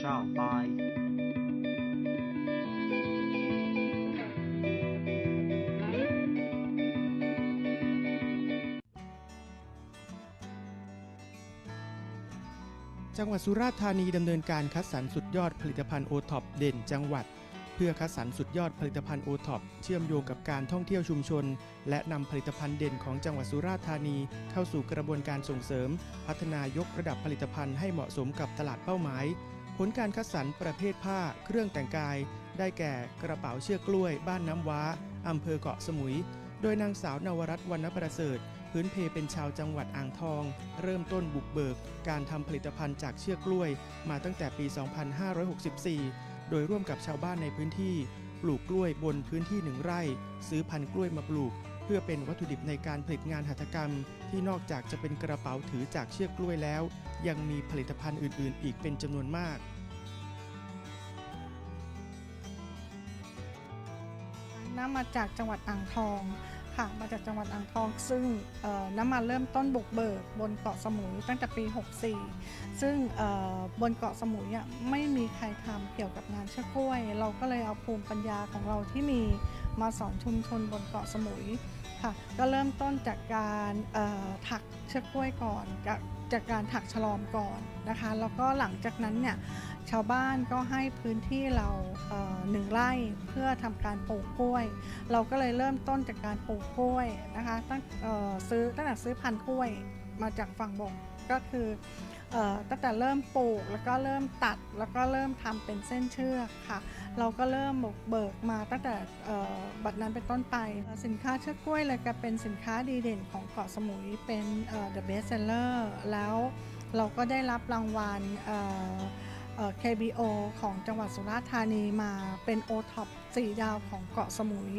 上班。จังหวัดสุราษฎร์ธานีดำเนินการคัดสรรสุดยอดผลิตภัณฑ์โอท็อปเด่นจังหวัด พื่อคัดสรรสุดยอดผลิตภัณฑ์โอท็อปเชื่อมโยงกับการท่องเที่ยวชุมชน และนำผลิตภัณฑ์เด่นของจังหวัดสุราษฎร์ธานี เข้าสู่กระบวนการส่งเสริม พัฒนายกระดับผลิตภัณฑ์ให้เหมาะสมกับตลาดเป้าหมาย ผลการคัดสรรประเภทผ้า เครื่องแต่งกาย ได้แก่กระเป๋าเชือกกล้วย บ้านน้ำว้าอำเภอเกาะสมุย โดยนางสาวนวรัตน์วรรณประเสริฐพื้นเพเป็นชาวจังหวัดอ่างทอง เริ่มต้นบุกเบิก การทำผลิตภัณฑ์จากเชือกกล้วย มาตั้งแต่ปี 2564 โดยร่วมกับชาวบ้านในพื้นที่ ปลูกกล้วยบนพื้นที่หนึ่งไร่ ซื้อพันธุ์กล้วยมาปลูก เพื่อเป็นวัตถุดิบในการผลิตงานหัตถกรรม ที่นอกจากจะเป็นกระเป๋าถือจากเชือกกล้วยแล้ว ยังมีผลิตภัณฑ์อื่น ๆ อีกเป็นจำนวนมากน้ำมาจากจังหวัดอ่างทอง ค่ะมาจากจังหวัดอ่างทอง ซึ่งน้ำมันเริ่มต้นบุกเบิกบนเกาะสมุยตั้งแต่ปี 64 ซึ่งบนเกาะสมุยไม่มีใครทำเกี่ยวกับงานเชือกกล้วย เราก็เลยเอาภูมิปัญญาของเราที่มีมาสอนชุมชนบนเกาะสมุย ค่ะก็เริ่มต้นจากการถักเชือกกล้วยก่อนจากจากการถักฉลอมก่อนนะคะ แล้วก็หลังจากนั้นเนี่ยชาวบ้านก็ให้พื้นที่เราเหนึ่งไร่เพื่อทำการปลูกกล้วย เราก็เลยเริ่มต้นจากการปลูกกล้วยนะคะตั้งซื้อตั้งแต่ซื้อพันธุ์กล้วยมาจากฝั่งบกก็คือ ตั้งแต่เริ่มปลูกแล้วก็เริ่มตัดแล้วก็เริ่มทำเป็นเส้นเชือกค่ะ เราก็เริ่มบุกเบิกมาตั้งแต่บัดนั้นเป็นต้นไป สินค้าเชือกกล้วยเลยก็เป็นสินค้าดีเด่นของเกาะสมุยเป็นเอ่อ the best seller แล้วเราก็ได้รับรางวัลเอ่อเอ่อ KBO ของจังหวัดสุราษฎร์ธานีมาเป็น o t o p 4 ดาวของเกาะสมุย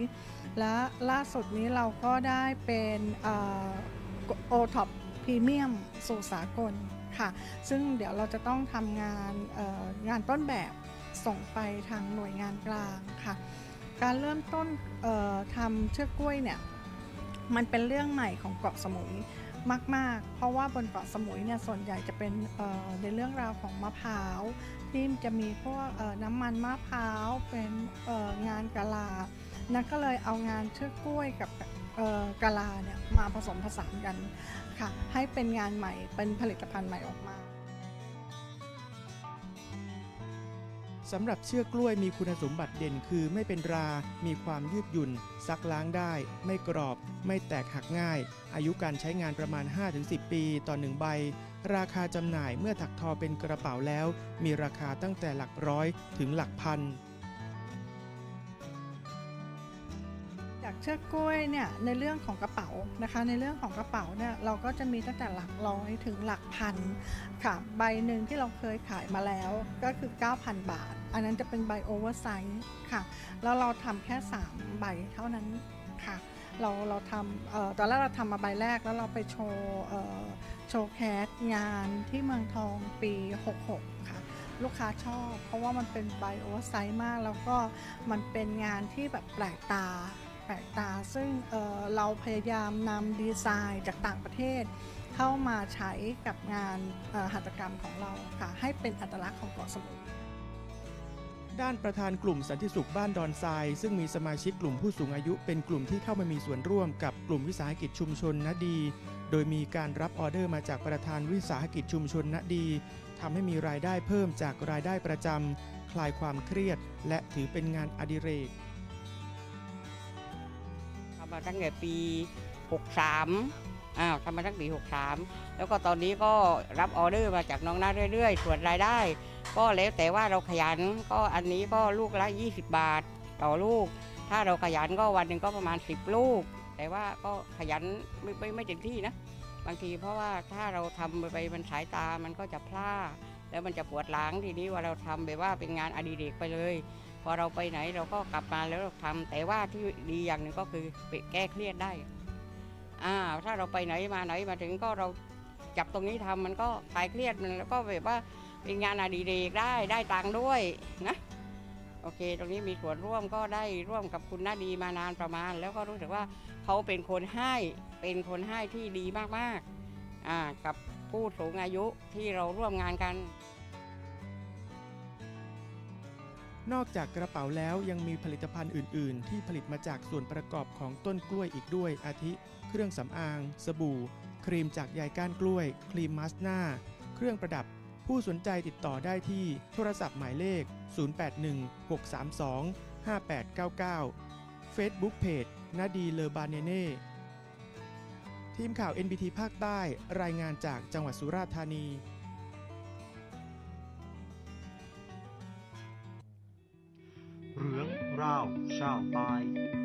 และล่าสุดนี้เราก็ได้เป็นเอ่อ o t o p พรีเมียมสู่สากล ค่ะ ซึ่งเดี๋ยวเราจะต้องทำงานงานต้นแบบส่งไปทางหน่วยงานกลางค่ะ การเริ่มต้นทำเชือกกล้วยเนี่ยมันเป็นเรื่องใหม่ของเกาะสมุยมาก ๆ เพราะว่าบนเกาะสมุยเนี่ยส่วนใหญ่จะเป็นในเรื่องราวของมะพร้าวที่จะมีพวกน้ำมันมะพร้าวเป็นงานกะลานั่นก็เลยเอางานเชือกกล้วยกับกะลาเนี่ย มาผสมผสานกันค่ะ ให้เป็นงานใหม่เป็นผลิตภัณฑ์ใหม่ออกมาสำหรับเชือกกล้วยมีคุณสมบัติเด่นคือไม่เป็นรา มีความยืดหยุ่น ซักล้างได้ ไม่กรอบ ไม่แตกหักง่าย อายุการใช้งานประมาณ 5-10 ปีต่อหนึ่งใบ ราคาจำหน่ายเมื่อถักทอเป็นกระเป๋าแล้ว มีราคาตั้งแต่หลักร้อยถึงหลักพัน เชือกกล้วยเนี่ยในเรื่องของกระเป๋านะคะ ในเรื่องของกระเป๋าเนี่ยเราก็จะมีตั้งแต่หลักร้อยถึงหลักพันค่ะใบหนึ่งที่เราเคยขายมาแล้วก็คือ 9,000 บาท อันนั้นจะเป็นใบโอเวอร์ไซส์ค่ะแล้วเราทำแค่ 3 ใบเท่านั้นค่ะเราเราทำเอ่อตอนแรกเราทำมาใบแรกแล้วเราไปโชว์โชว์แคสงานที่เมืองทองปี 66 ค่ะ ลูกค้าชอบ เพราะว่ามันเป็นใบโอเวอร์ไซส์มาก แล้วก็มันเป็นงานที่แบบแปลกตา แปลกตา ซึ่งเเราพยายามนำดีไซน์จากต่างประเทศ เข้ามาใช้กับงานหัตถกรรมของเราค่ะให้เป็นอัตลักษณ์ของเกาะสมุยด้านประธานกลุ่มสันติสุขบ้านดอนทราย ซึ่งมีสมาชิกกลุ่มผู้สูงอายุเป็นกลุ่มที่เข้ามามีส่วนร่วมกับกลุ่มวิสาหกิจชุมชนณดี โดยมีการรับออเดอร์มาจากประธานวิสาหกิจชุมชนณดีทำให้มีรายได้เพิ่มจากรายได้ประจำคลายความเครียด และถือเป็นงานอดิเรก มาตั้งแต่ปี 63อ้าวทำมาตั้งปี 63 แล้วก็ตอนนี้ก็รับออเดอร์มาจากน้องน้าเรื่อยๆ ส่วนรายได้ ก็แล้วแต่ว่าเราขยันก็อันนี้ก็ลูกละ 20 บาทต่อลูก ถ้าเราขยันก็วันหนึ่งก็ประมาณ 10 ลูก แต่ว่าก็ขยันไม่ไม่ไม่เต็มที่นะบางทีเพราะว่าถ้าเราทำไปมันสายตามันก็จะพลาดแล้วมันจะปวดหลังทีนี้ว่าเราทำแบบว่าเป็นงานอดิเรกไปเลย พอเราไปไหนเราก็กลับมาแล้วเราทำแต่ว่าที่ดีอย่างหนึ่งก็คือไปแก้เครียดได้อ่าถ้าเราไปไหนมาไหนมาถึงก็เราจับตรงนี้ทำมันก็คลายเครียดมันแล้วก็แบบว่าเป็นงานอดิเรกได้ได้ตังค์ด้วยนะโอเค ตรงนี้มีส่วนร่วมก็ได้ร่วมกับคุณนาดีมานานประมาณ แล้วก็รู้สึกว่าเขาเป็นคนให้เป็นคนให้ที่ดีมากๆอ่ากับผู้สูงอายุที่เราร่วมงานกัน นอกจากกระเป๋าแล้วยังมีผลิตภัณฑ์อื่น ๆ ที่ผลิตมาจากส่วนประกอบของต้นกล้วยอีกด้วย อาทิ เครื่องสำอาง สบู่ ครีมจากใยก้านกล้วย ครีมมาสหน้า เครื่องประดับ ผู้สนใจติดต่อได้ที่โทรศัพท์หมายเลข 0816325899 Facebook Page นาดีเลอบาเนเน่ทีมข่าว NBT ภาคใต้รายงานจากจังหวัดสุราษฎร์ธานี เรื่องราวชาวใต้